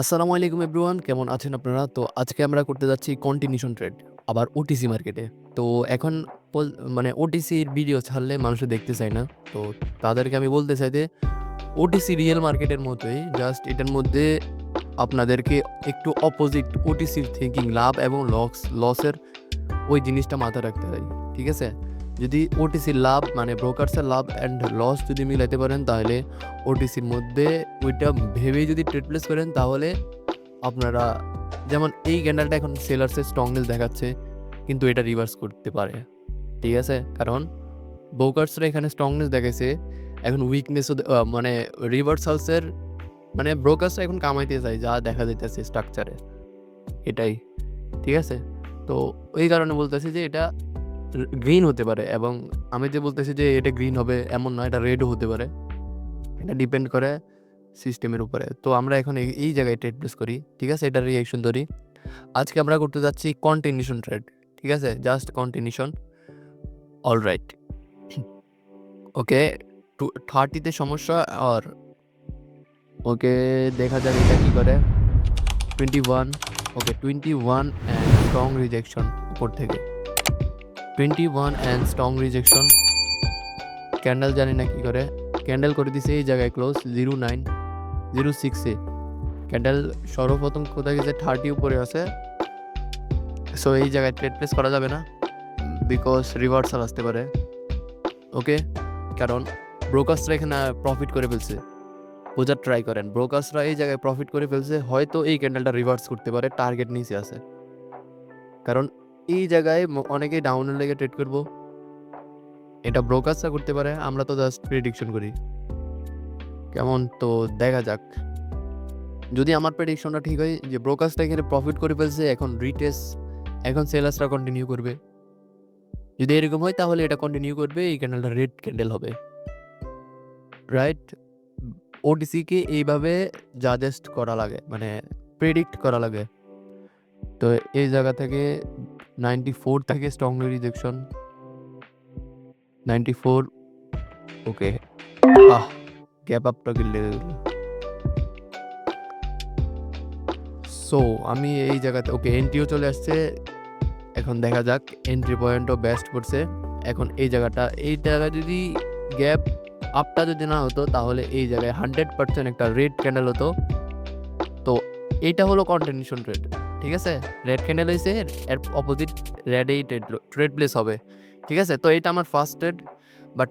আসসালামু আলাইকুম এভরিওয়ান, কেমন আছেন আপনারা? তো আজকে আমরা করতে যাচ্ছি কন্টিনিউশন ট্রেড আবার ওটিসি মার্কেটে। তো এখন মানে ওটিসির ভিডিও ছাড়লে মানুষ দেখতে চায় না। তো তাদেরকে আমি বলতে চাই যে ওটিসি রিয়েল মার্কেটের মতোই জাস্ট এটার মধ্যে আপনাদেরকে একটু অপোজিট ওটিসির থিঙ্কিং লাভ এবং লস লসের ওই জিনিসটা মাথায় রাখতে হয়। ঠিক আছে? যদি ওটিসির লাভ মানে ব্রোকার্সের লাভ অ্যান্ড লস যদি মিলাইতে পারেন, তাহলে ওটিসির মধ্যে ওইটা ভেবেই যদি ট্রেড প্লেস করেন, তাহলে আপনারা, যেমন এই ক্যান্ডেলটা এখন সেলার্সের স্ট্রংনেস দেখাচ্ছে, কিন্তু এটা রিভার্স করতে পারে। ঠিক আছে? কারণ ব্রোকার্সরা এখানে স্ট্রংনেস দেখাইছে। এখন উইকনেসও মানে রিভার্সালসের মানে ব্রোকার্সরা এখন কামাইতে চায়, যা দেখা যাইতেছে স্ট্রাকচারে। এটাই। ঠিক আছে? তো ওই কারণে বলতেছি যে এটা গ্রিন হতে পারে এবং আমি যে বলতেছি যে এটা গ্রিন হবে এমন নয় এটা রেডও হতে পারে। এটা ডিপেন্ড করে সিস্টেমের উপরে। তো আমরা এখন এই, জায়গায় ট্রেড প্লেস করি। ঠিক আছে? এটা রিঅ্যাকশন ধরি। আজকে আমরা করতে যাচ্ছি কন্টিনিউশন ট্রেড। ঠিক আছে? Just continuation. All right okay two থার্টিতে সমস্যা আর ওকে দেখা যাক এটা কী করে। 21 ওকে 21 অ্যান্ড স্ট্রং রিজেকশন উপর থেকে। 21 অ্যান্ড স্ট্রং রিজেকশন। ক্যান্ডেল জানি না কী করে। ক্যান্ডেল করে দিছে এই জায়গায় ক্লোজ 09 06 এ। ক্যান্ডেল সর্বপ্রথম কোথায় গেছে 30 উপরে আছে। সো এই জায়গায় ট্রেড প্লেস করা যাবে না। বিকজ রিভার্সাল আসতে পারে। ওকে? কারণ ব্রোকার্সরা এখানে প্রফিট করে ফেলছে। বোঝার ট্রাই করেন। ব্রোকার্সরা এই জায়গায় প্রফিট করে ফেলছে। হয়তো এই ক্যান্ডেলটা রিভার্স করতে পারে। টার্গেট নিচে আছে। কারণ এই জায়গায় অনেকেই ডাউনের লেগে ট্রেড করব এটা ব্রোকার্সরা করতে পারে। আমরা তো জাস্ট প্রেডিকশন করি। কেমন? তো দেখা যাক। যদি আমার প্রেডিকশনটা ঠিক হয়, যে ব্রোকার্সরা এখানে প্রফিট করে ফেলছে, এখন রিটেস্ট এখন সেলার্সরা কন্টিনিউ করবে। যদি এরকম হয়, তাহলে এটা কন্টিনিউ করবে। এই ক্যান্ডেলটা রেড ক্যান্ডেল হবে। রাইট? ওটিসিকে এইভাবে জাজেস্ট করা লাগে। মানে প্রেডিক্ট করা লাগে। তো এই জায়গা থেকে 94 থেকে strongly rejection. 94 okay. Ah! Gap আপটা গিলে গেল। সো আমি এই জায়গাতে ওকে এন্ট্রিও চলে আসছে। এখন দেখা যাক এন্ট্রি পয়েন্টও বেস্ট করছে। এখন এই জায়গাটা, এই জায়গায় যদি গ্যাপ আপটা যদি না হতো, তাহলে এই জায়গায় 100% একটা রেড ক্যান্ডেল হতো। তো এইটা হলো কন্টিনিউশন ট্রেড। ঠিক আছে? রেড ক্যান্ডেল হয়েছে এর অপোজিট রেডেই ট্রেড ট্রেড প্লেস হবে। ঠিক আছে? তো এটা আমার ফার্স্ট ট্রেড। বাট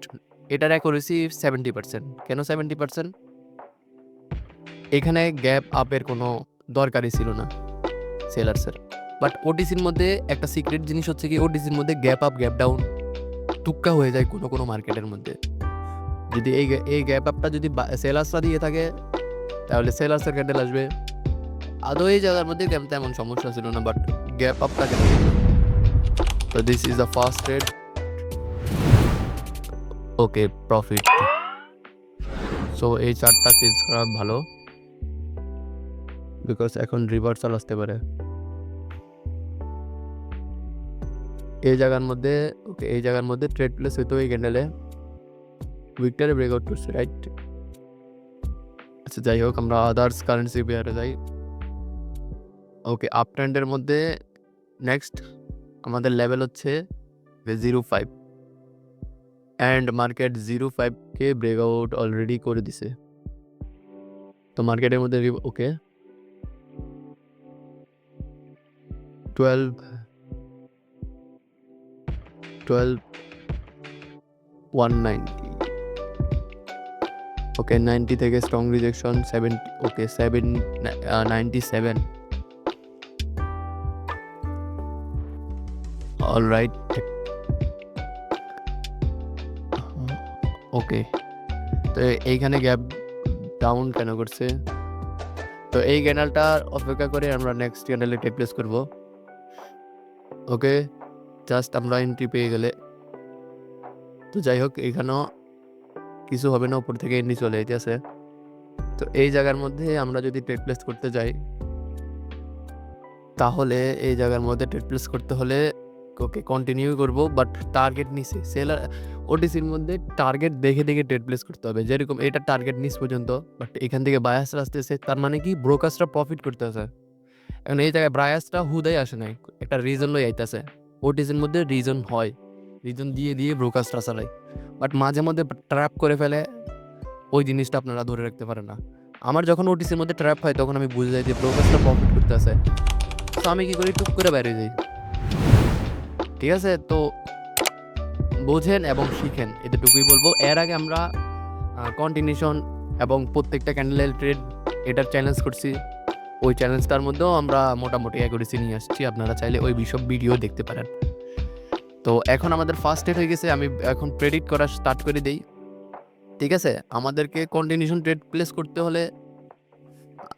এটার অ্যাকুরেসি 70% কেন 70% এখানে গ্যাপ আপের কোনো দরকারই ছিল না সেলার্সের। বাট ওটিসির মধ্যে একটা সিক্রেট জিনিস হচ্ছে কি ওটিসির মধ্যে গ্যাপ আপ, গ্যাপ ডাউন টুক্কা হয়ে যায় কোনো, কোনো মার্কেটের মধ্যে। যদি এই এই গ্যাপ আপটা যদি সেলার্সরা দিয়ে থাকে তাহলে সেলার্সের ক্যান্ডেল আসবে। আদৌ এই জায়গার মধ্যে তেম তেমন সমস্যা ছিল না বাট গ্যাপ আপটা দিল? তো this is the first trade. Okay profit. So এই চার্টটা চেঞ্জ করা ভালো। বিকজ এখন রিভার্সাল আসতে পারে। এই জায়গার মধ্যে ওকে এই জায়গার মধ্যে ট্রেড প্লেস হইতো এই ক্যান্ডেলে। উইকটারে ব্রেকআউট করছে রাইট? আচ্ছা যাই হোক, আমরা আদার্স কারেন্সি পেয়ারে যাই। ওকে আপ ট্রেন্ডের মধ্যে নেক্সট আমাদের লেভেল হচ্ছে 05 অ্যান্ড মার্কেট 05 কে ব্রেকআউট অলরেডি করে দিছে। তো মার্কেটের মধ্যে ওকে। 12 12 190 ওকে 90 থেকে strong rejection 70 okay 7 ah 97 alright. Okay. তো এইখানে গ্যাপ ডাউন কেন করছে? তো এই ক্যান্ডেলটা অপেক্ষা করে আমরা নেক্সট ক্যান্ডেলে ট্রেড প্লেস করব। ওকে। জাস্ট আমরা এন্ট্রি পেয়ে গেলে তো যাই হোক, এখানেও কিছু হবে না, উপর থেকে এন্ট্রি চলে যাইতেছে। তো এই জায়গার মধ্যে আমরা যদি ট্রেড প্লেস করতে যাই, তাহলে এই জায়গার মধ্যে ট্রেড প্লেস করতে হলে ওকে কন্টিনিউ করব বাট টার্গেট নিচে সেলার ওটিসির মধ্যে টার্গেট দেখে দেখে ট্রেড প্লেস করতে হবে। যেরকম এটা টার্গেট নিচ পর্যন্ত বাট এখান থেকে বায়াসরা আসতেছে, তার মানে কি ব্রোকার্সরা প্রফিট করতেছে এখন এই জায়গায় ব্রায়াসটা হুদাই আসে নাই, একটা রিজন লই আইতাছে। ওটিসির মধ্যে রিজন হয়। রিজন দিয়ে দিয়ে ব্রোকার্সরা চালায়। বাট মাঝে মধ্যে ট্র্যাপ করে ফেলে, ওই জিনিসটা আপনারা ধরে রাখতে পারেন না। আমার যখন ওটিসির মধ্যে ট্র্যাপ হয়, তখন আমি বুঝে যাই যে ব্রোকার্সরা প্রফিট করতেছে তো আমি কি করি? টুক করে বাইরে যাই। ঠিক আছে? তো বোঝেন এবং শিখেন, এতটুকুই বলব। এর আগে আমরা কন্টিনিউশন এবং প্রত্যেকটা ক্যান্ডেলের ট্রেড এটার চ্যালেঞ্জ করছি। ওই চ্যালেঞ্জটার মধ্যেও আমরা মোটামুটি অ্যাকুরেসি নিয়ে আসছি। আপনারা চাইলে ওই বিসব ভিডিও দেখতে পারেন। তো এখন আমাদের ফার্স্ট ডেট হয়ে গেছে। আমি এখন প্রেডিক্ট করা স্টার্ট করে দিই। ঠিক আছে? আমাদেরকে কন্টিনিউশন ট্রেড প্লেস করতে হলে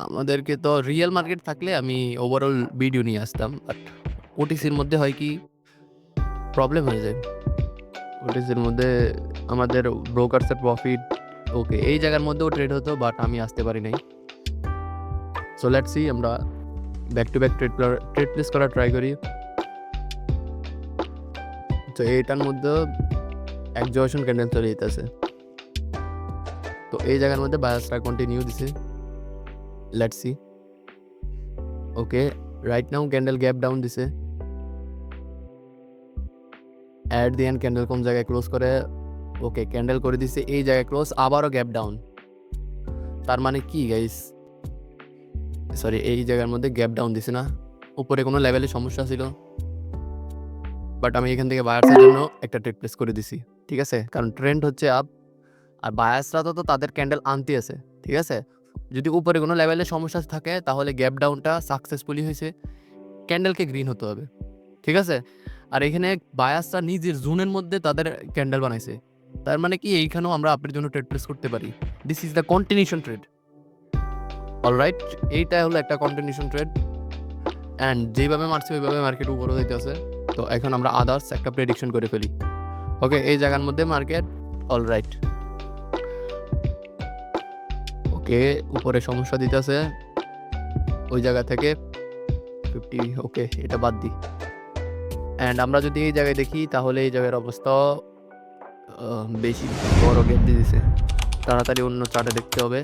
আমাদেরকে তো রিয়েল মার্কেট থাকলে আমি ওভারঅল ভিডিও নিয়ে আসতাম। বাট ওটিসির মধ্যে হয় কি প্রবলেম হয়ে যায়। ওটিসির মধ্যে আমাদের ব্রোকার্সের প্রফিট ওকে এই জায়গার মধ্যেও ট্রেড হতো বাট আমি আসতে পারি নাই। সো লেটস সি আমরা back to back trade trade place করা ট্রাই করি। তো এইটার মধ্যে একজোশন ক্যান্ডেল চলে যেতেছে। তো এই জায়গার মধ্যে বায়াসরা কন্টিনিউ দিছে। Let's see okay right now candle gap down দিছে। অ্যাট দি এন্ড ক্যান্ডেল কোন জায়গায় ক্লোজ করে? ওকে ক্যান্ডেল করে দিছে, এই জায়গায় ক্লোজ আবারও গ্যাপ ডাউন তার মানে কি গাইস সরি এই জায়গার মধ্যে গ্যাপ ডাউন দিছে না? উপরে কোনো লেভেলে সমস্যা ছিল? বাট আমি এখান থেকে বায়ার্সের জন্য একটা ট্রেড প্লেস করে দিছি, ঠিক আছে? কারণ ট্রেন্ড হচ্ছে আপ আর বায়ার্সরা তো তাদের ক্যান্ডেল আনতে আছে, ঠিক আছে? যদি উপরে কোনো লেভেলে সমস্যা থাকে, তাহলে গ্যাপ ডাউনটা সাকসেসফুলি হয়েছে। ক্যান্ডেলকে গ্রিন হতে হবে, ঠিক আছে? আর এখানে বায়াসরা নিজের জোনের মধ্যে তাদের ক্যান্ডেল বানাইছে। তার মানে কি এইখানেও আমরা আপনার জন্য ট্রেড প্লেস করতে পারি। This is the continuation trade alright এইটা হলো একটা কন্টিনিউশন ট্রেড অ্যান্ড যেভাবে মারছে, ওইভাবে মার্কেট উপরে দিতে আছে তো এখন আমরা আদার্স একটা প্রেডিকশন করে ফেলি। ওকে এই জায়গার মধ্যে মার্কেট অলরাইট ওকে উপরে সমস্যা দিতেছে। ওই জায়গা থেকে ফিফটি ওকে এটা বাদ দিই অ্যান্ড আমরা যদি এই জায়গায় দেখি, তাহলে এই জায়গার অবস্থা বেশি বড় গ্যাপ দিয়ে দিছে। তাড়াতাড়ি অন্য চার্টে দেখতে হবে।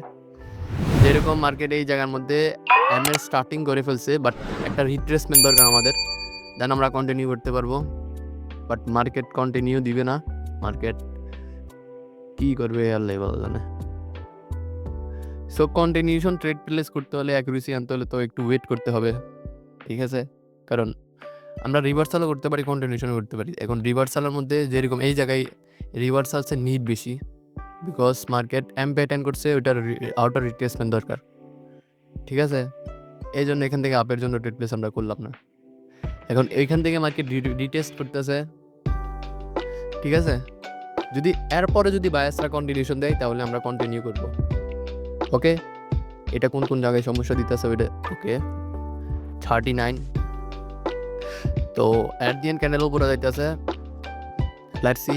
যেরকম মার্কেট এই জায়গার মধ্যে এম এর স্টার্টিং করে ফেলছে বাট একটা রিট্রেসমেন্ট দরকার আমাদের। দেন আমরা কন্টিনিউ করতে পারব। বাট মার্কেট কন্টিনিউ দিবে না। মার্কেট কি করবে আর লেভেল জানে। সো কন্টিনিউশন ট্রেড প্লেস করতে হলে অ্যাকুরেসি আনতে হলে তো একটু ওয়েট করতে হবে। ঠিক আছে? কারণ আমরা রিভার্সালও করতে পারি কন্টিনিউশনও করতে পারি। এখন রিভার্সালের মধ্যে যেরকম এই জায়গায় রিভার্সালসের নিড বেশি বিকজ মার্কেট এম প্যাটার্ন করছে, ওইটার আউটার রিপ্লেসমেন্ট দরকার। ঠিক আছে? এই জন্য এখান থেকে আপের জন্য ট্রেড প্লেস আমরা করলাম না। এখন এইখান থেকে মার্কেট রিটেস্ট করতেছে। ঠিক আছে? যদি এরপরে যদি বায়াসরা কন্টিনিউশন দেয়, তাহলে আমরা কন্টিনিউ করব। ওকে এটা কোন কোন জায়গায় সমস্যা দিতেছে ওইটা ওকে থার্টি নাইন তো অ্যাট দি এন্ড ক্যান্ডেল উপরে যাইতেছে। লেটস সি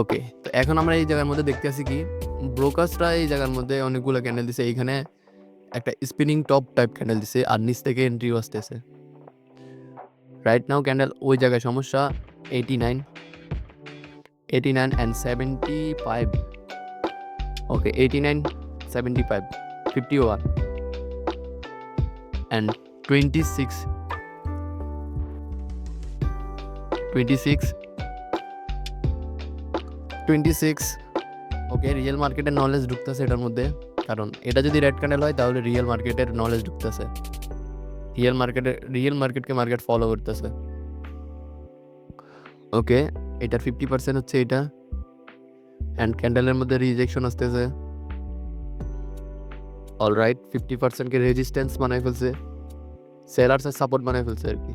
ওকে তো এখন আমরা এই জায়গার মধ্যে দেখতে আছি কি ব্রোকার্সরা এই জায়গার মধ্যে অনেকগুলো ক্যান্ডেল দিছে। এইখানে একটা স্পিনিং টপ টাইপ ক্যান্ডেল দিছে আর নিচ থেকে এন্ট্রিও আসতেছে। রাইট নাও ক্যান্ডেল ওই জায়গায় সমস্যা eighty nine eighty nine and seventy five okay eighty nine seventy five fifty one and twenty six twenty six twenty six okay real মার্কেটের নলেজ ঢুকতেছে এটার মধ্যে। কারণ এটা যদি রেড ক্যান্ডেল হয়, তাহলে রিয়েল মার্কেটের নলেজ ঢুকতেছে। রিয়েল মার্কেটের রিয়েল মার্কেটকে মার্কেট ফলো করতেছে। ওকে এটার ফিফটি পার্সেন্ট হচ্ছে এটা। অ্যান্ড ক্যান্ডেলের মধ্যে রিজেকশন আসতেছে। অল রাইট ফিফটি পার্সেন্টকে রেজিস্ট্যান্স বানায় ফেলছে। সেলার্সের সাপোর্ট বানায় ফেলছে আর কি।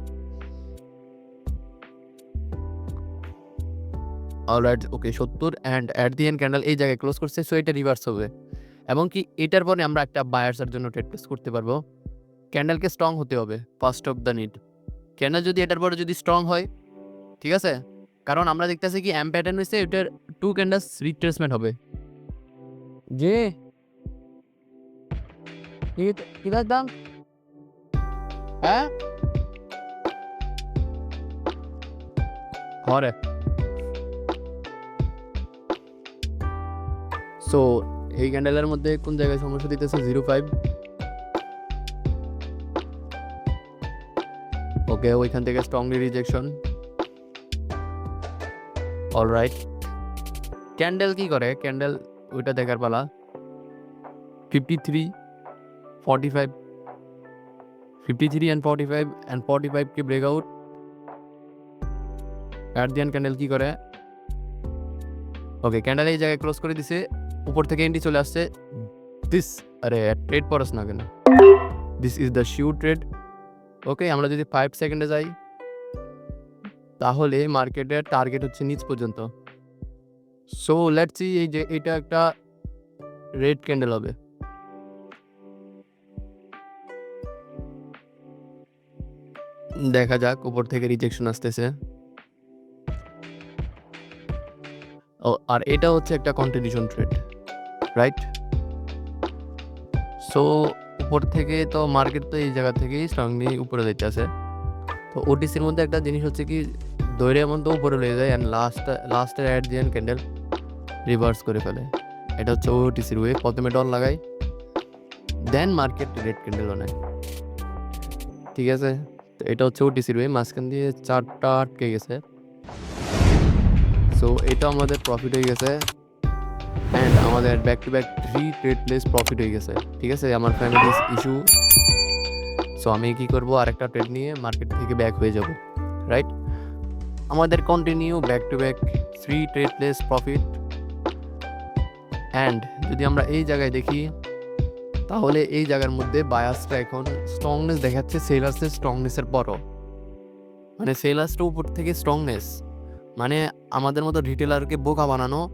অলরাইট ওকে সত্তর and at the end candle এই জায়গায় ক্লোজ করছে সো এটা রিভার্স হবে। এবং কি এটার পরে আমরা একটা বায়ার্সের জন্য ট্রেড প্লেস করতে পারব। ক্যান্ডেলকে স্ট্রং হতে হবে first of the need candle যদি এটার পরে যদি স্ট্রং হয়, ঠিক আছে? কারণ আমরা দেখতেছি কি অ্যাম প্যাটার্ন হয়েছে এটার টু ক্যান্ডেলস রিট্রেসমেন্ট হবে। যে কি দাম? হ্যাঁ? মরে সো এই ক্যান্ডেলের মধ্যে কোন জায়গায় সমস্যা দিতেছে? জিরো ফাইভ ওকে ওইখান থেকে স্ট্রংলি রিজেকশন অলরাইট ক্যান্ডেল কি করে? ক্যান্ডেল ওইটা দেখার পালা। Fifty three forty five fifty three and forty five and forty ফাইভকে breakout guardian candle কি করে? ওকে ক্যান্ডেল এই জায়গায় ক্লোজ করে দিছে। উপর থেকে এন্ট্রি চলে আসছে। দিস আরে ট্রেড পরস না কেন? This is the sure trade okay আমরা যদি ফাইভ সেকেন্ডে যাই, তাহলে মার্কেটের টার্গেট হচ্ছে নিচ পর্যন্ত। সো লেটস এই যে, এটা একটা রেড ক্যান্ডেল হবে। দেখা যাক, উপর থেকে রিজেকশন আসতেছে। ও, আর এটা হচ্ছে একটা কন্টিনিউশন ট্রেড রাইট সো উপর থেকে তো মার্কেট তো এই জায়গা থেকেই স্ট্রংলি উপরে যাইতেছে। তো ওটিসির মধ্যে একটা জিনিস হচ্ছে কি দৈরে এমন তো উপরে লয়ে যায় অ্যান্ড লাস্ট লাস্টের অ্যাড দিয়ে ক্যান্ডেল রিভার্স করে ফেলে। এটা হচ্ছে ওটিসির ওয়ে প্রথমে ডল লাগাই দেন মার্কেট রেড ক্যান্ডেল নেয় ঠিক আছে? তো এটা হচ্ছে ওটিসির ওয়ে মাঝখান দিয়ে চারটা আটকে গেছে। সো এটা আমাদের প্রফিট হয়ে গেছে অ্যান্ড আমাদের back to back three trade place profit হয়ে গেছে, ঠিক আছে? আমার ফ্যামিলি ইস্যু সো আমি কি করব? আরেকটা ট্রেড নিয়ে মার্কেট থেকে ব্যাক হয়ে যাব রাইট আমাদের continue back to back three trade place profit and যদি আমরা এই জায়গায় দেখি তাহলে এই জায়গার মধ্যে বায়াসটা এখন স্ট্রংনেস দেখাচ্ছে সেলার্সের স্ট্রংনেসের পরও। মানে সেলার্সটা উপর থেকে স্ট্রংনেস মানে আমাদের মতো রিটেলারকে বোকা বানানো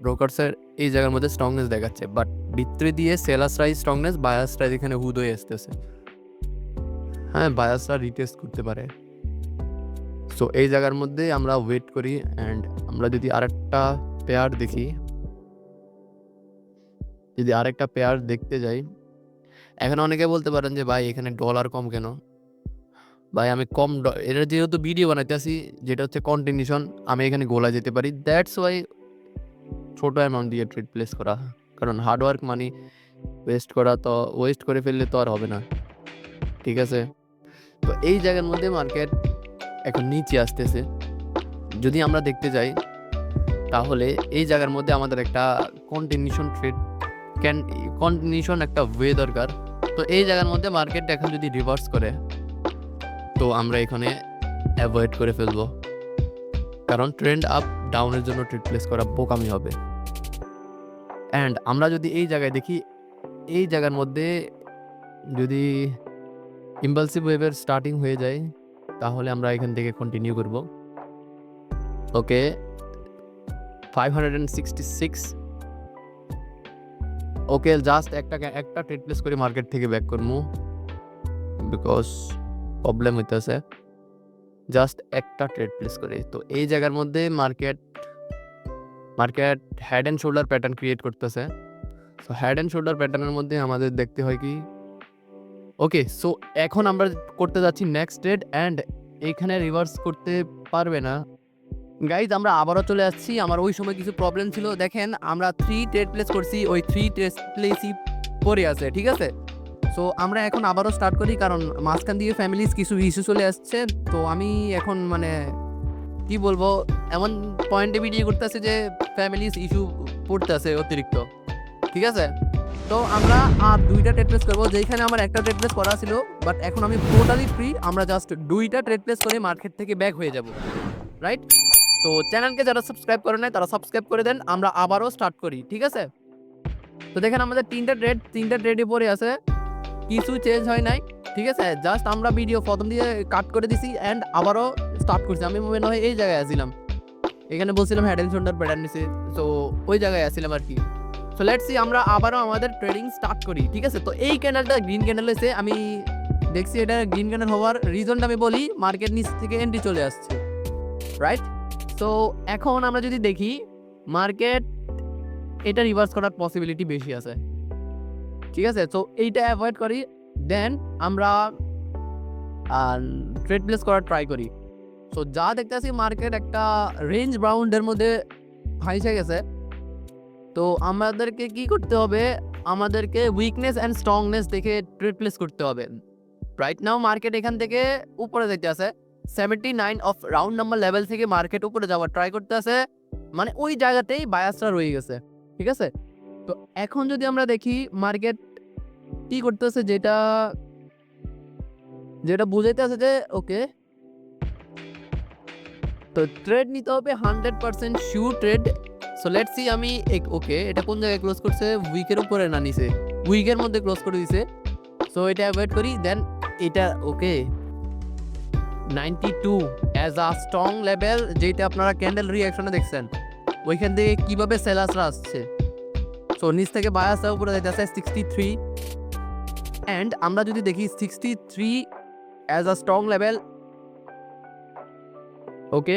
ব্রোকার্সের এই জায়গার মধ্যে স্ট্রংনেস দেখাচ্ছে। বাট ভিতরে দিয়ে সেলার্সরাই স্ট্রংনেস বায়াসরা এখানে হুদ হয়ে আসতেছে। হ্যাঁ বায়াসরা রিটেস্ট করতে পারে। সো এই জায়গার মধ্যে আমরা ওয়েট করি অ্যান্ড আমরা যদি আরেকটা পেয়ার দেখি যদি আরেকটা পেয়ার দেখতে যাই, এখন অনেকে বলতে পারেন যে, ভাই, এখানে ডলার কম কেন? ভাই, আমি কম এটার যেহেতু ভিডিও বানাইতেছি যেটা হচ্ছে কন্টিনিউশন আমি এখানে গোলা যেতে পারি। দ্যাটস ওয়াই ছোট অ্যামাউন্ট দিয়ে ট্রেড প্লেস করা। কারণ হার্ডওয়ার্ক মানি ওয়েস্ট করা তো ওয়েস্ট করে ফেললে তো আর হবে না। ঠিক আছে? তো এই জায়গার মধ্যে মার্কেট এখন নিচে আসতেছে। যদি আমরা দেখতে যাই, তাহলে এই জায়গার মধ্যে আমাদের একটা কন্টিনিউশন ট্রেড ক্যান কন্টিনিউশন একটা ওয়ে দরকার। তো এই জায়গার মধ্যে মার্কেট এখন যদি রিভার্স করে, তো আমরা এখানে অ্যাভয়েড করে ফেলব। কারণ ট্রেন্ড আপ ডাউনের জন্য ট্রেড প্লেস করা বোকামি হবে। অ্যান্ড আমরা যদি এই জায়গায় দেখি, এই জায়গার মধ্যে যদি ইম্পালসিভ ওয়েভের স্টার্টিং হয়ে যায়, তাহলে আমরা এখান থেকে কন্টিনিউ করব। Okay five hundred and sixty six okay just একটা একটা ট্রেড প্লেস করে মার্কেট থেকে ব্যাক করব বিকজ প্রবলেম হইতেছে। জাস্ট একটা ট্রেড প্লেস করে। তো এই জায়গার মধ্যে market market head and shoulder pattern create করতেছে। সো হ্যাড অ্যান্ড শোল্ডার প্যাটার্নের মধ্যে আমাদের দেখতে হয় কি? ওকে সো এখন আমরা করতে যাচ্ছি নেক্সট ট্রেড অ্যান্ড এইখানে রিভার্স করতে পারবে না। গাইজ আমরা আবারও চলে আসছি। আমার ওই সময় কিছু প্রবলেম ছিল। দেখেন, আমরা থ্রি ট্রেড প্লেস করছি। ওই থ্রি ট্রেড প্লেসই পরে আছে, ঠিক আছে? সো আমরা এখন আবারও স্টার্ট করি কারণ মাঝখান দিয়ে ফ্যামিলিজ কিছু ইস্যু চলে আসছে। তো আমি এখন মানে কি বলব, এমন পয়েন্টে ভিডিও করতেছে যে ফ্যামিলিজ ইস্যু পড়তে আছে অতিরিক্ত, ঠিক আছে? তো আমরা আর দুইটা ট্রেড প্লেস করব। যেখানে আমার একটা ট্রেড প্লেস করা ছিল বাট এখন আমি টোটালি ফ্রি আমরা জাস্ট দুইটা ট্রেড প্লেস করে মার্কেট থেকে ব্যাক হয়ে যাব। রাইট তো চ্যানেলকে যারা সাবস্ক্রাইব করে নেয় তারা সাবস্ক্রাইব করে দেন। আমরা আবারও স্টার্ট করি, ঠিক আছে? তো দেখেন আমাদের তিনটা ট্রেড তিনটা ট্রেডে পরে আছে। কিছু চেঞ্জ হয় নাই, ঠিক আছে? জাস্ট আমরা ভিডিও প্রথম দিয়ে কাট করে দিছি অ্যান্ড আবারও স্টার্ট করছি। আমি মনে হয় এই জায়গায় আসছিলাম এখানে বলছিলাম অ্যান্ড শোল্ডার প্যাটার্ন নিচে, তো ওই জায়গায় আসছিলাম আর কি। সো লেটস সি আমরা আবারও আমাদের ট্রেডিং স্টার্ট করি, ঠিক আছে? তো এই ক্যান্ডেলটা গ্রিন ক্যান্ডেল এসে আমি দেখছি এটা গ্রিন ক্যান্ডেল হওয়ার রিজনটা আমি বলি মার্কেট নিচ থেকে এন্ট্রি চলে আসছে রাইট তো এখন আমরা যদি দেখি মার্কেট এটা রিভার্স করার পসিবিলিটি বেশি আছে। ঠিক আছে? তো এইটা অ্যাভয়েড করি দেন আমরা ট্রেড প্লেস করার ট্রাই করি। সো যা দেখতেছি মার্কেট একটা রেঞ্জ বাউন্ডের মধ্যে ফাইসে গেছে। তো আমাদেরকে কি করতে হবে? আমাদেরকে উইকনেস অ্যান্ড স্ট্রংনেস দেখে ট্রেড প্লেস করতে হবে। রাইট নাও মার্কেট এখান থেকে উপরে যেতে আছে। Seventy nine of round number level থেকে মার্কেট উপরে যাওয়ার ট্রাই করতে আছে। মানে ওই জায়গাতেই বায়াসটা রয়ে গেছে, ঠিক আছে? তো এখন যদি আমরা দেখি মার্কেট কি করতেছে যেটা যেটা বুঝাইতে আছে যে ওকে তো ট্রেড নিতে হবে hundred percent sure trade so let's see আমি এক ওকে এটা কোন জায়গায় ক্লোজ করছে? উইকের উপরে না নিছে? উইকের মধ্যে ক্লোজ করে দিছে। সো এটা অ্যাভয়েড করি দেন এটা okay ninety two as a strong level যেটা আপনারা ক্যান্ডেল রিয়াকশনে দেখছেন। ওইখান থেকে কীভাবে সেলাসরা আসছে? সো নিচ থেকে বায়াসরা উপরে যাইতেছে সিক্সটি থ্রি অ্যান্ড আমরা যদি দেখি sixty three as a strong level okay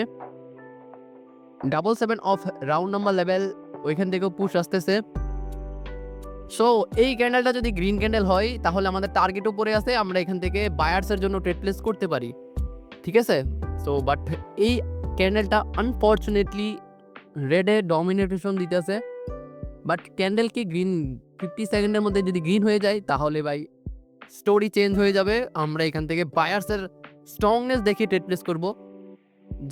double seven of round number level ওইখান থেকেও পুশ আসতেছে। সো এই ক্যান্ডেলটা যদি গ্রিন ক্যান্ডেল হয়, তাহলে আমাদের টার্গেট উপরে আছে, আমরা এখান থেকে বায়ার্সের জন্য ট্রেড প্লেস করতে পারি। ঠিক আছে? সো বাট এই ক্যান্ডেলটা আনফর্চুনেটলি রেডে ডমিনেটেশন দিতেছে। বাট ক্যান্ডেল কি গ্রিন ফিফটি সেকেন্ডের মধ্যে যদি গ্রিন হয়ে যায়, তাহলে ভাই স্টোরি চেঞ্জ হয়ে যাবে। আমরা এখান থেকে বায়ার্সের স্ট্রংনেস দেখে ট্রেড প্লেস করব।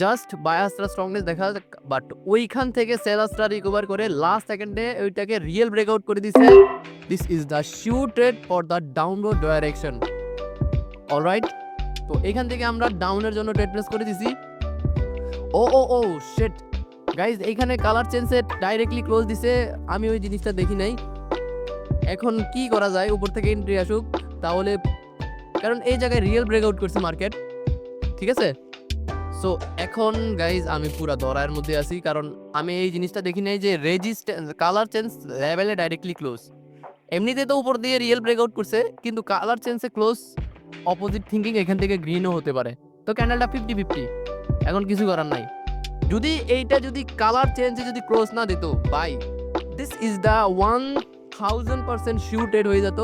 জাস্ট বায়াসরা স্ট্রংনেস দেখা বাট ওইখান থেকে সেলাসরা রিকভার করে লাস্ট সেকেন্ডে ওইটাকে রিয়েল ব্রেকআউট করে দিছে। This is the sure trade for the download direction alright তো এখান থেকে আমরা ডাউনের জন্য ট্রেড প্লেস করে দিছি। ও ও ও শেট গাইজ এইখানে কালার চেঞ্জে ডাইরেক্টলি ক্লোজ দিছে। আমি ওই জিনিসটা দেখি নাই। এখন কি করা যায়? উপর থেকে এন্ট্রি আসুক, তাহলে কারণ এই জায়গায় রিয়েল ব্রেকআউট করছে মার্কেট ঠিক আছে? সো এখন গাইজ আমি পুরা দরায়ের মধ্যে আছি, কারণ আমি এই জিনিসটা দেখি নাই যে রেজিস্ট্যান্স কালার চেঞ্জ লেভেলে ডাইরেক্টলি ক্লোজ এমনিতে তো উপর দিয়ে রিয়েল ব্রেকআউট করছে, কিন্তু কালার চেঞ্জে ক্লোজ অপোজিট থিঙ্কিং এখান থেকে গ্রিনও হতে পারে। তো ক্যান্ডেলটা ফিফটি ফিফটি এখন কিছু করার নাই। যদি এইটা যদি কালার চেঞ্জে যদি ক্লোজ না দিত by this is the one thousand percent শিউটেড হয়ে যেত।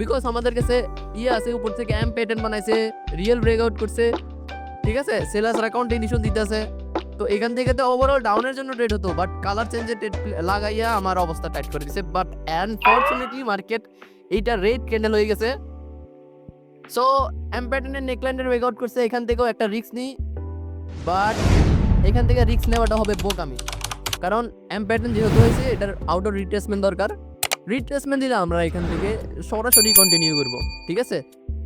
বিকজ আমাদের কাছে ইয়ে আছে, উপর থেকে অ্যাম প্যাটার্ন বানাইছে রিয়েল ব্রেকআউট করছে। ঠিক আছে? সেলার্সরা কন্টিনিউশন দিতেছে। তো এখান থেকে তো ওভারঅল ডাউনের জন্য ট্রেড হতো বাট কালার চেঞ্জে ট্রেড লাগাইয়া আমার অবস্থা টাইট করে দিছে। বাট আনফর্চুনেটলি মার্কেট এইটা রেড ক্যান্ডেল হয়ে গেছে। সো এমপ্যাটনের নেকলাইনের ওয়েক করছে এখান থেকেও একটা রিস্ক নিই। বাট এখান থেকে রিস্ক নেওয়াটা হবে বোকামি কারণ এমপ্যাটন যেহেতু হয়েছে, এটার আউটডোর রিট্রেসমেন্ট দরকার। রিট্রেসমেন্ট দিলে আমরা এখান থেকে সরাসরি কন্টিনিউ করব, ঠিক আছে?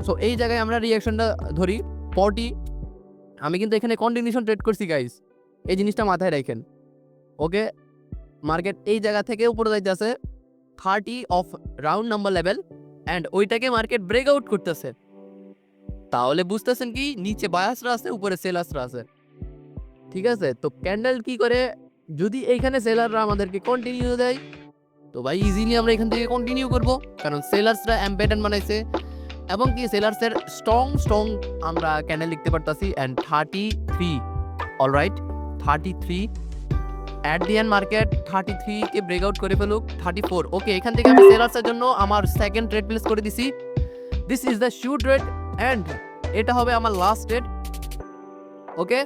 সো এই জায়গায় আমরা রিয়াকশনটা ধরি ফর্টি আমি কিন্তু এখানে কন্টিনিউশন ট্রেড করছি গাইস এই জিনিসটা মাথায় রাখেন। ওকে মার্কেট এই জায়গা থেকে উপরে যাইতেছে thirty of round number level and ওইটাকে মার্কেট ব্রেকআউট করতেছে। তাহলে বুঝতেছেন কি? নিচে বায়াসরা আছে, উপরে সেলাসরা আছে। ঠিক আছে? তো ক্যান্ডেল কি করে? যদি এইখানে সেলাররা আমাদেরকে কন্টিনিউ দেয়, তো ভাই ইজিলি আমরা এখান থেকে কন্টিনিউ করব। কারণ সেলার্সরা অ্যাম্পেটেন বানাইছে এবং কি সেলার্সের স্ট্রং স্ট্রং আমরা ক্যান্ডেল লিখতে পারতাছি। And thirty three all right thirty three at the end market thirty থ্রিকে breakout করে ফেলুক থার্টি ফোর ওকে এখান থেকে আমি সেলার্সের জন্য আমার সেকেন্ড ট্রেড প্লেস করে দিছি। This is the sure trade and এটা হবে আমার last date okay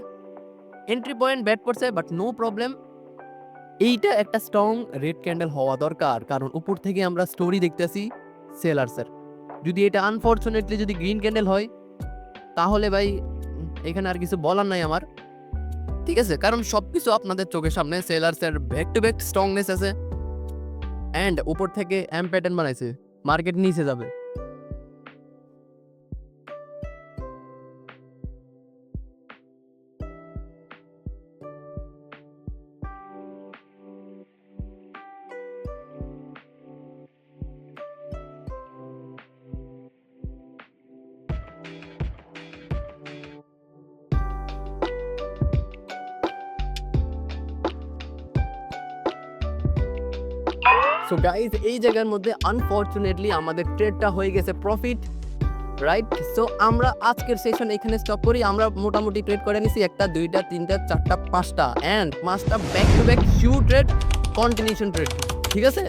entry point bat করছে বাট নো প্রবলেম এইটা একটা স্ট্রং রেড ক্যান্ডেল হওয়া দরকার, কারণ উপর থেকে আমরা স্টোরি দেখতেছি সেলার্সের যদি এটা আনফর্চুনেটলি যদি গ্রিন ক্যান্ডেল হয়, তাহলে ভাই, এখানে আর কিছু বলার নাই আমার। ঠিক আছে? কারণ সব কিছু আপনাদের চোখের সামনে সেলার্সের ব্যাক টু ব্যাক স্ট্রংনেস আছে। অ্যান্ড উপর থেকে এম প্যাটার্ন বানাইছে মার্কেট নিচে যাবে। সো গাইজ এই জায়গার মধ্যে আনফর্চুনেটলি আমাদের ট্রেডটা হয়ে গেছে প্রফিট রাইট সো আমরা আজকের সেশন এখানে স্টপ করি। আমরা মোটামুটি ট্রেড করে নিছি একটা, দুইটা, তিনটা, চারটা, পাঁচটা। অ্যান্ড পাঁচটা back to back sure trade continuation trade ঠিক আছে?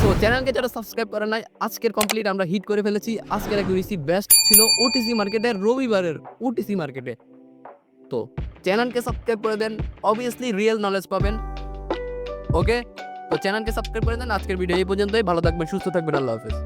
সো চ্যানেলকে যারা সাবস্ক্রাইব করে নাই, আজকের কমপ্লিট আমরা হিট করে ফেলেছি। আজকের অ্যাকুরেসি বেস্ট ছিল ওটিসি মার্কেটের রবিবারের ওটিসি মার্কেটে তো চ্যানেলকে সাবস্ক্রাইব করে দেন। অবভিয়াসলি রিয়েল নলেজ পাবেন। ওকে তো চ্যানেলকে সাবস্ক্রাইব করে দেন। আজকের ভিডিও এই পর্যন্তই। ভালো থাকবেন, সুস্থ থাকবেন। আল্লাহ হাফেজ।